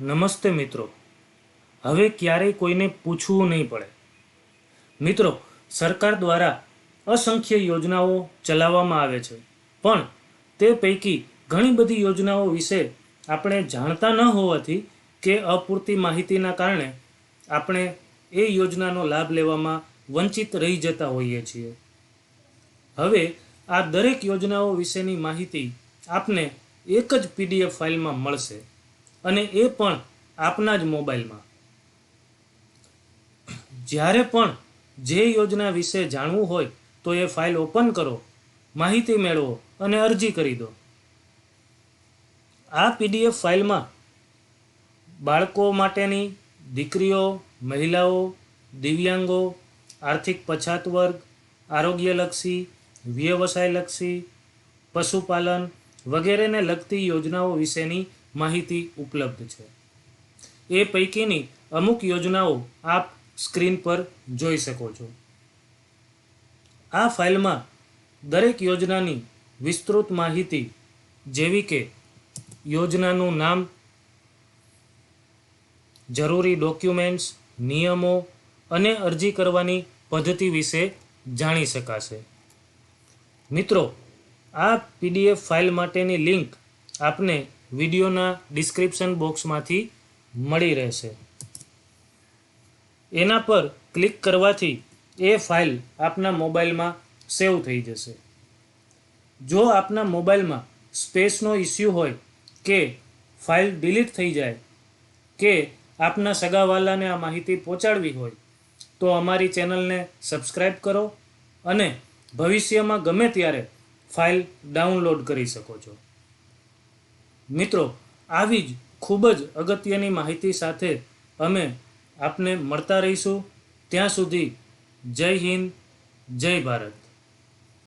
નમસ્તે મિત્રો. હવે ક્યારેય કોઈને પૂછવું નહીં પડે. મિત્રો, સરકાર દ્વારા અસંખ્ય યોજનાઓ ચલાવવામાં આવે છે, પણ તે પૈકી ઘણી બધી યોજનાઓ વિશે આપણે જાણતા ન હોવાથી કે અપૂરતી માહિતીના કારણે આપણે એ યોજનાનો લાભ લેવામાં વંચિત રહી જતા હોઈએ છીએ. હવે આ દરેક યોજનાઓ વિશેની માહિતી આપને એક જ પીડીએફ ફાઇલમાં મળશે. અને એ પણ આપના જ મોબાઈલમાં. જ્યારે પણ જે યોજના વિશે જાણવું હોય, તો એ ફાઇલ ઓપન કરો, માહિતી મેળવો અને અરજી કરી દો. આ પીડીએફ ફાઇલમાં બાળકો માટેની દીકરીઓ, મહિલાઓ, દિવ્યાંગો, આર્થિક પછાત વર્ગ, આરોગ્યલક્ષી, વ્યવસાયલક્ષી, પશુપાલન વગેરેને લગતી યોજનાઓ વિશેની માહિતી ઉપલબ્ધ છે. એ પૈકીની અમુક યોજનાઓ આપ સ્ક્રીન પર જોઈ શકો છો. આ ફાઇલમાં દરેક યોજનાની વિસ્તૃત માહિતી જેવી કે યોજનાનું નામ, જરૂરી ડોક્યુમેન્ટ્સ, નિયમો અને અરજી કરવાની પદ્ધતિ વિશે જાણી શકાશે. મિત્રો, આ પીડીએફ ફાઇલ માટેની લિંક આપને વિડીયોના ડિસ્ક્રિપ્શન બોક્સમાંથી મળી રહેશે. એના પર ક્લિક કરવાથી એ ફાઇલ આપના મોબાઈલમાં સેવ થઈ જશે. જો આપના મોબાઈલમાં સ્પેસનો ઇસ્યુ હોય કે ફાઇલ ડિલીટ થઈ જાય કે આપના સગાવાલાને આ માહિતી પહોંચાડવી હોય, તો અમારી ચેનલને સબસ્ક્રાઈબ કરો અને ભવિષ્યમાં ગમે ત્યારે ફાઇલ ડાઉનલોડ કરી શકો છો. મિત્રો, આવી જ ખૂબ જ અગત્યની માહિતી સાથે અમે આપને મળતા રહીશું. ત્યાં સુધી જય હિન્દ, જય ભારત.